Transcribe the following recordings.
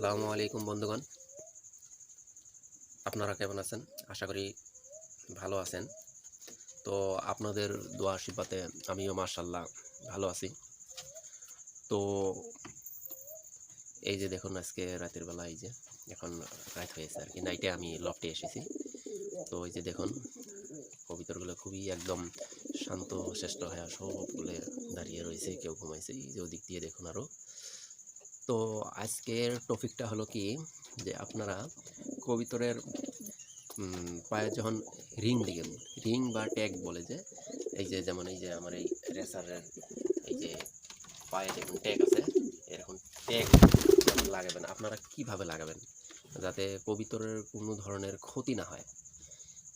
আসসালামু আলাইকুম বন্ধুগণ। আপনারা কেমন আছেন? আশা করি ভালো আছেন। তো আপনাদের দোয়া আশীর্বাদে আমিও মার্শাল্লাহ ভালো আছি। তো এই যে দেখুন আজকে রাতের বেলা এই যে এখন রাত হয়েছে আর কি নাইটে আমি লফটে এসেছি। তো এই যে দেখুন, কবিতরগুলো খুবই একদম শান্ত, শ্রেষ্ঠ হয়ে সব সবগুলো দাঁড়িয়ে রয়েছে, কেউ ঘুমাইছে। এই যে ওদিক দিয়ে দেখুন আরও তো আজকের টপিকটা হলো কি? যে আপনারা কবিতরের পায়ে যখন রিং দিবেন, রিং বা ট্যাগ বলে যে, এই যে যেমন এই যে আমার এই রেসারের এই যে পায়ে দেখুন ট্যাগ আছে, এরকম ট্যাগ যখন লাগাবেন। আপনারা কীভাবে লাগাবেন? যাতে কবিতরের কোনো ধরনের ক্ষতি না হয়।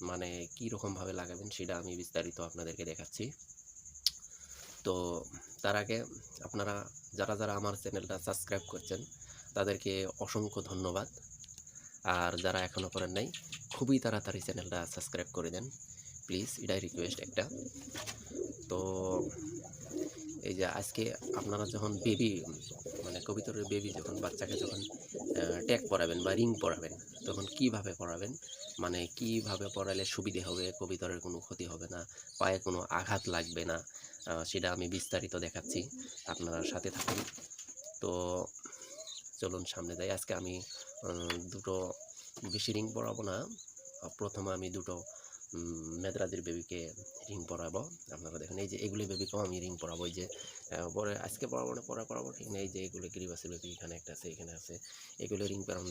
মানে কী রকমভাবে লাগাবেন সেটা আমি বিস্তারিত আপনাদেরকে দেখাচ্ছি। তো তার আগে আপনারা যারা যারা আমার চ্যানেলটা সাবস্ক্রাইব করছেন, তাদেরকে অসংখ্য ধন্যবাদ। আর যারা এখনও করেন নাই, খুবই তাড়াতাড়ি চ্যানেলটা সাবস্ক্রাইব করে দেন। প্লিজ, এটাই রিকোয়েস্ট একটা। তো এই যে আজকে আপনারা যখন বেবি মানে কবিতরের বেবি যখন, বাচ্চাকে যখন ট্যাগ পরাবেন বা রিং পড়াবেন, তখন কীভাবে পরাবেন মানে কীভাবে পড়ালে সুবিধে হবে? কবিতরের কোনো ক্ষতি হবে না পায়ে কোনো আঘাত লাগবে না সেটা আমি বিস্তারিত দেখাচ্ছি। আপনারা সাথে থাকুন। তো চলুন সামনে যাই। আজকে আমি দুটো বেশি রিং পরাবো না। প্রথমে আমি দুটো উম, মেদরাদির বেবিকে রিং পরাবো। আপনারা দেখেন এই যে এগুলি বেবিকেও আমি রিং পরাবো। এই যে পরে আজকে পরাবো না পরে পরাবো ঠিক নেই। এই যে এগুলো গিরিবাসের বেবি এখানে একটা আছে এখানে আছে। এগুলো রিং পরানো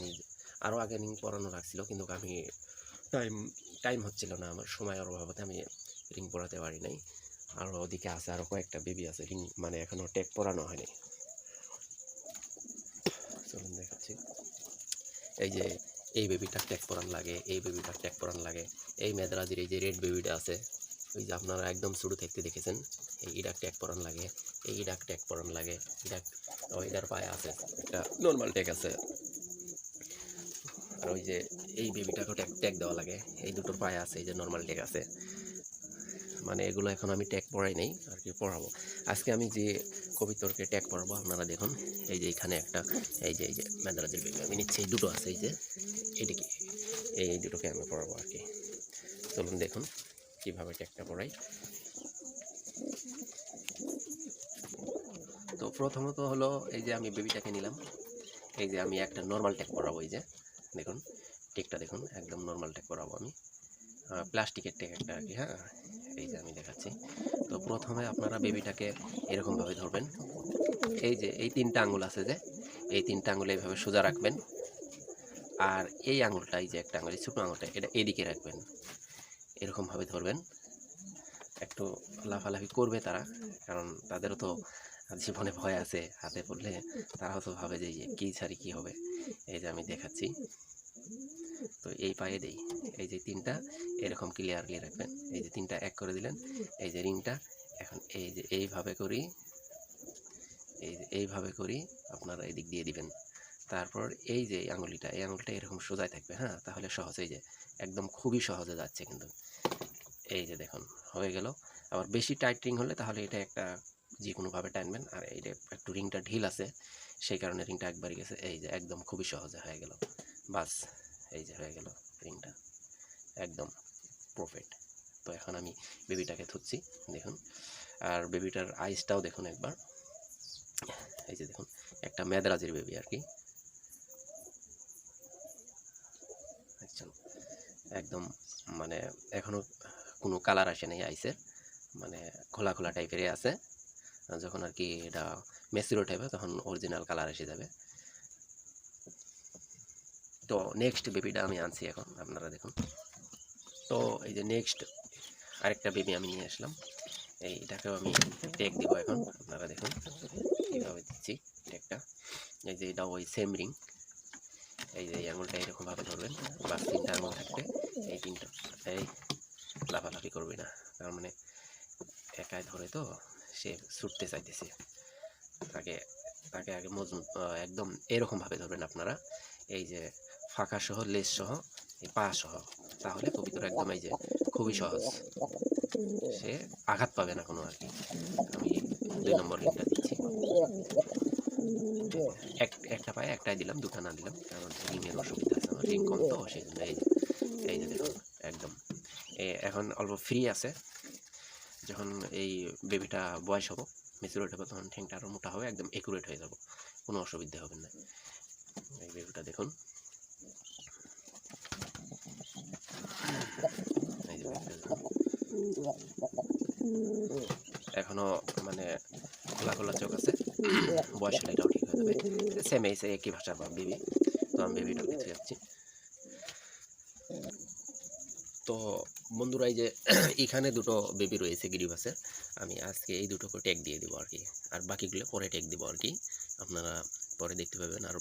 আরও আগে রিং পরানো রাখছিল কিন্তু আমি টাইম টাইম হচ্ছিল না আমার, সময়ের অভাবতে আমি রিং পরাতে পারি নাই। আর ওদিকে আছে আরও কয়েকটা বেবি আছে রিং মানে এখনও ট্যাগ পরানো হয়নি। চলুন দেখাচ্ছি। এই যে, এই বেবিটা ট্যাগ পরান লাগে, এই বেবিটা ট্যাগ পরান লাগে, এই মেদরাজির এই যে রেড বেবিটা আছে, ওই যে আপনারা একদম শুরু থাকতে দেখেছেন, এই ইডাক ট্যাগ পরান লাগে, এই ইডাক ট্যাগ পরান লাগে, ইডাক, ও এটার পায়ে আছে একটা নর্মাল ট্যাগ আছে। আর ওই যে এই বেবিটাকেও ট্যাগ ট্যাগ দেওয়া লাগে। এই দুটোর পায়ে আছে, এই যে নর্মাল ট্যাগ আছে। মানে এগুলো এখন আমি ট্যাগ পড়াই নেই, আর কি পড়াবো। আজকে আমি যে কবিতরকে ট্যাগ পড়াবো, আপনারা দেখুন। এই যে এখানে একটা, এই যে এই যে মেদারাজের বেবি আমি নিচ্ছি এই দুটো আছে, এই যে এদিকে এই দুটোকে আমি পড়াবো আর কি। চলুন দেখুন কীভাবে ট্যাগটা পড়াই। তো প্রথমত হলো, এই যে আমি বেবিটাকে নিলাম। এই যে আমি একটা নর্মাল ট্যাগ পড়াবো, এই যে। দেখুন, টেকটা দেখুন, একদম নর্মাল টেক করাবো আমি। প্লাস্টিকের টেক একটা আর কি হ্যাঁ? এই যে আমি দেখাচ্ছি। তো প্রথমে আপনারা বেবিটাকে এরকমভাবে ধরবেন। এই যে, এই তিনটা আঙুল আছে যে, এই তিনটা আঙুল এইভাবে সোজা রাখবেন। আর এই আঙুলটা এই যে একটা আঙুল ছোটো আঙুলটা এটা এদিকে রাখবেন। এরকমভাবে ধরবেন। একটু লাফালাফি করবে তারা। কারণ তাদেরও তো জীবনে ভয় আছে, হাতে পড়লে তারাও তো ভাবে যে কী ছাড়ি কী হবে। এই যে আমি দেখাচ্ছি। তো এই পায়ে দেই। এই যে তিনটা, এরকম ক্লিয়ারলি রাখবেন। এই যে তিনটা এক করে দিলেন। এই যে রিংটা এখন এই যে এইভাবে করি, এই যে এইভাবে করি, আপনারা এদিক দিয়ে দিবেন। তারপর এই যে আঙুলিটা এই আঙুলটা এরকম সোজাই থাকবে হ্যাঁ? তাহলে সহজেই যে একদম খুবই সহজে যাচ্ছে কিন্তু। এই যে দেখুন, হয়ে গেল। আবার বেশি টাইট রিং হলে তাহলে এটা একটা যে কোনোভাবে টানবেন। আর এইটা একটু রিংটা ঢিল আছে, সেই কারণে রিংটা একবারই গেছে। এই যে একদম খুবই সহজে হয়ে গেল। বাস, এই যে হয়ে গেল রিংটা। একদম পারফেক্ট তো এখন আমি বেবিটাকে ধুচ্ছি, দেখুন। আর বেবিটার আইসটাও দেখুন একবার। এই যে দেখুন, একটা মেদরাজের বেবি আর কি। একদম মানে এখনও কোনো কালার আসে নাই আইসের মানে খোলা খোলা টাইপেরই আছে। যখন আর কি এটা মেসিরো টাইপের তখন অরিজিনাল কালার এসে যাবে। তো নেক্সট বেবিটা আমি আনছি এখন, আপনারা দেখুন। তো এই যে নেক্সট আরেকটা বেবি আমি নিয়ে আসলাম। এই এটাকেও আমি টেক দিব এখন, আপনারা দেখুন। কীভাবে দিচ্ছি টেকটা এই যে এটা ওই সেম রিং এই যে আঙুলটা এরকমভাবে ধরবেন, বা তিনটা আঙুল থাকবে, এই তিনটা, এই লাফালাফি করবে না। তার মানে একাই ধরে তো সে ছুটতে চাইতেছে। তাকে তাকে আগে মজবুত একদম এরকমভাবে ধরবেন আপনারা। এই যে ফাঁকা সহ লেস সহ, এই পা সহ, তাহলে কবিতরা একদম এই যে খুবই সহজ। সে আঘাত পাবে না কোনো আর কি। আমি দুই নম্বর লিঙ্কটা দিচ্ছি। এক, একটা পায়ে একটাই দিলাম, দুটা না দিলাম, কারণ রিংয়ের অসুবিধা আছে, আমার রিং কম তো, সেই জন্য এই যে দেখুন একদম এ এখন অল্প ফ্রি আছে। যখন এই বেবিটা বয়স হব মেচুরেট হবে, তখন ঠ্যাংটা আরও মোটা হবে, একদম একুরেট হয়ে যাব। কোনো অসুবিধা হবে না। এই বেবিটা দেখুন। এখনও মানে খোলা খোলা চোখ আছে। বয়স হলে এটাও ঠিক হয়ে যাবে। সেম এই একই ভাষা বা বেবি তো আমি বেবিটা দেখতে যাচ্ছি। তো বন্ধুরা, এই যে এখানে দুটো বেবি রয়েছে গিরিবাসের আমি আজকে এই দুটোকে ট্যাগ দিয়ে দিব আর কি আর বাকিগুলো পরে ট্যাগ দিব আর কি আপনারা পরে দেখতে পাবেন আর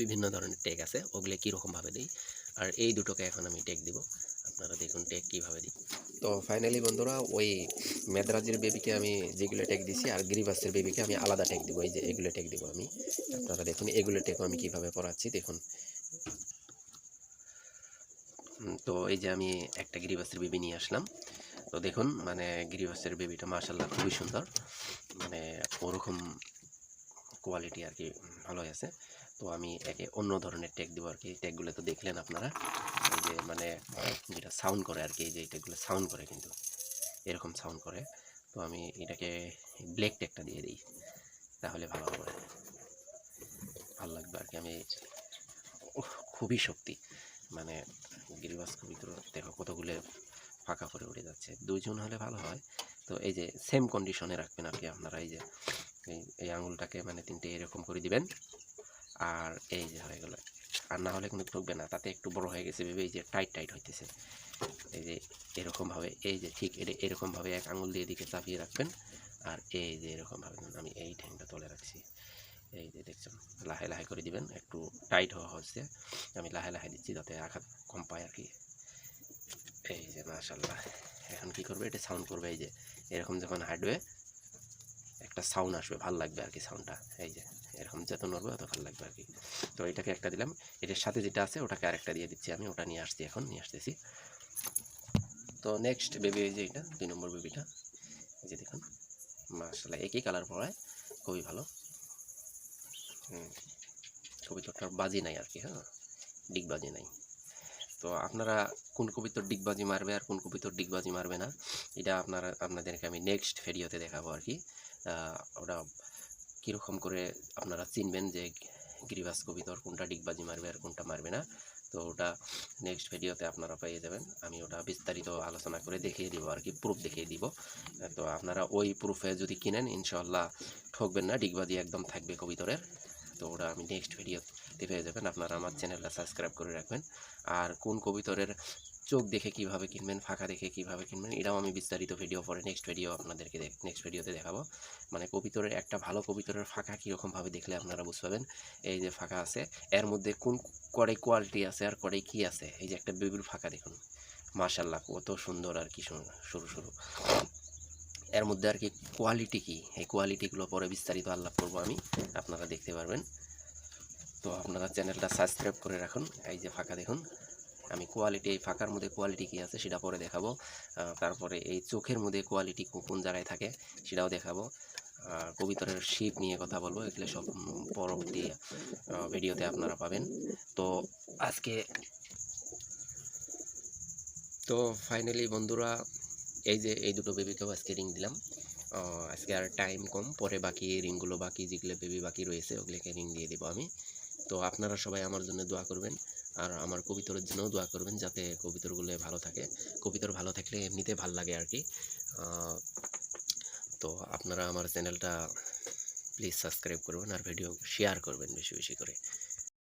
বিভিন্ন ধরনের ট্যাগ আছে। ওগুলো কীরকমভাবে দিই। আর এই দুটোকে এখন আমি ট্যাগ দিব। আপনারা দেখুন ট্যাগ কীভাবে দিই। তো ফাইনালি বন্ধুরা, ওই মেদরাজের বেবিকে আমি যেগুলো ট্যাগ দিছি আর গিরিবাসের বেবিকে আমি আলাদা ট্যাগ দিব। এই যে এগুলো ট্যাগ দিব আমি। আপনারা দেখুন এগুলো ট্যাগও আমি কীভাবে পড়াচ্ছি দেখুন। তো এই যে আমি একটা গিরিবাসের বেবি নিয়ে আসলাম। তো দেখুন মানে গিরিবাসের বেবিটা মার্শাল্লাহ খুবই সুন্দর। মানে ওরকম কোয়ালিটি আর কি ভালোই আছে। তো আমি একে অন্য ধরনের ট্যাগ দেবো আর কি। ট্যাগগুলো তো দেখলেন আপনারা। এই যে মানে যেটা সাউন্ড করে আর কি যে এই ট্যাগগুলো সাউন্ড করে কিন্তু। এরকম সাউন্ড করে। তো আমি এটাকে ব্ল্যাক ট্যাগটা দিয়ে দিই। তাহলে ভালো হবে। ভালো লাগবে আর কি। আমি খুবই শক্তি। মানে গিরিবাস তো দেখো কতগুলো ফাঁকা করে উড়ে যাচ্ছে। দুইজন হলে ভালো হয়। তো এই যে সেম কন্ডিশনে রাখবেন কি আপনারা। এই যে এই আঙুলটাকে মানে তিনটে এরকম করে দিবেন। আর এই যে হয়ে গেল। আর না হলে কিন্তু ঠকবে না। তাতে একটু বড় হয়ে গেছে ভেবে এই যে টাইট টাইট হইতেছে। এই যে এরকমভাবে, এই যে ঠিক এটা এরকমভাবে এক আঙুল দিয়ে দিকে চাপিয়ে রাখবেন। আর এই যে এরকমভাবে আমি এই ঠ্যাংটা তুলে রাখছি এই যে দেখছেন, লাহে লাহে করে দিবেন, একটু টাইট হওয়া হচ্ছে। আমি লাহে লাহে দিচ্ছি যাতে আঘাত কম পায় আর কি। এই যে মাশাল্লাহ এখন কি করবে, এটা সাউন্ড করবে, এই যে এরকম যখন হাঁটবে, একটা সাউন্ড আসবে, ভালো লাগবে আর কি সাউন্ডটা এই যে এরকম যত নড়বে তত ভালো লাগবে আর কি। তো এটাকে একটা দিলাম, এটার সাথে যেটা আছে ওটাকে আরেকটা দিয়ে দিচ্ছি আমি, ওটা নিয়ে আসছি এখন, নিয়ে আসতেছি। তো নেক্সট বেবি এই যে এটা, দুই নম্বর বেবিটা এই যে দেখুন মাশাল্লাহ একই কালার পড়ায়, খুবই ভালো। কবিতরটার বাজি নাই আর কি হ্যাঁ ডিগবাজি নাই। তো আপনারা কোন কবিতর ডিগবাজি মারবে আর কোন কবিতর ডিগবাজি মারবে না, এটা আপনারা, আপনাদেরকে আমি নেক্সট ভিডিওতে দেখাবো আর কি ওটা কীরকম করে আপনারা চিনবেন যে গিরিবাস কবিতর কোনটা ডিগবাজি মারবে আর কোনটা মারবে না, তো ওটা নেক্সট ভিডিওতে আপনারা পেয়ে যাবেন। আমি ওটা বিস্তারিত আলোচনা করে দেখিয়ে দিব আর কি প্রুফ দেখিয়ে দিব। তো আপনারা ওই প্রুফে যদি কিনেন ইনশাল্লাহ ঠকবেন না ডিগবাজি একদম থাকবে কবিতরের। তো ওটা আমি নেক্সট ভিডিওতে পেয়ে যাবেন। আপনারা আমার চ্যানেলটা সাবস্ক্রাইব করে রাখবেন। আর কোন কবিতরের চোখ দেখে কীভাবে কিনবেন, ফাঁকা দেখে কীভাবে কিনবেন, এটাও আমি বিস্তারিত ভিডিও পরে নেক্সট ভিডিও আপনাদেরকে নেক্সট ভিডিওতে দেখাবো। মানে কবিতরের একটা ভালো কবিতরের ফাঁকা কীরকমভাবে দেখলে আপনারা বুঝতে পারবেন এই যে ফাঁকা আছে। এর মধ্যে কোন কড়াই কোয়ালিটি আছে আর কড়াই কী আছে? এই যে একটা বেবির ফাঁকা দেখুন। মাশাল্লাহ কত সুন্দর আর কি সরু সরু এর মধ্যে আর কি কোয়ালিটি কী? এই কোয়ালিটিগুলো পরে বিস্তারিত আলাপ করব আমি। আপনারা দেখতে পারবেন। তো আপনারা চ্যানেলটা সাবস্ক্রাইব করে রাখুন, এই যে ফাঁকা দেখুন। আমি কোয়ালিটি এই ফাঁকার মধ্যে কোয়ালিটি কী আছে সেটা পরে দেখাবো। তারপরে এই চোখের মধ্যে কোয়ালিটি কোন জায়গায় থাকে সেটাও দেখাবো। কবিতরের শিপ নিয়ে কথা বলব, এগুলো সব পরবর্তী ভিডিওতে আপনারা পাবেন। তো আজকে তো ফাইনালি বন্ধুরা, এই যে এই দুটো বেবিকেও আজকে রিং দিলাম। আজকে আর টাইম কম, পরে বাকি রিংগুলো বাকি, যেগুলো বেবি বাকি রয়েছে, ওগুলোকে রিং দিয়ে দেবো আমি। তো আপনারা সবাই আমার জন্য দোয়া করবেন। আর আমার কবিতরের জন্যও দোয়া করবেন যাতে কবিতরগুলো ভালো থাকে। কবিতর ভালো থাকলে এমনিতে ভালো লাগে আর কি। তো আপনারা আমার চ্যানেলটা প্লিজ সাবস্ক্রাইব করবেন আর ভিডিও শেয়ার করবেন বেশি বেশি করে।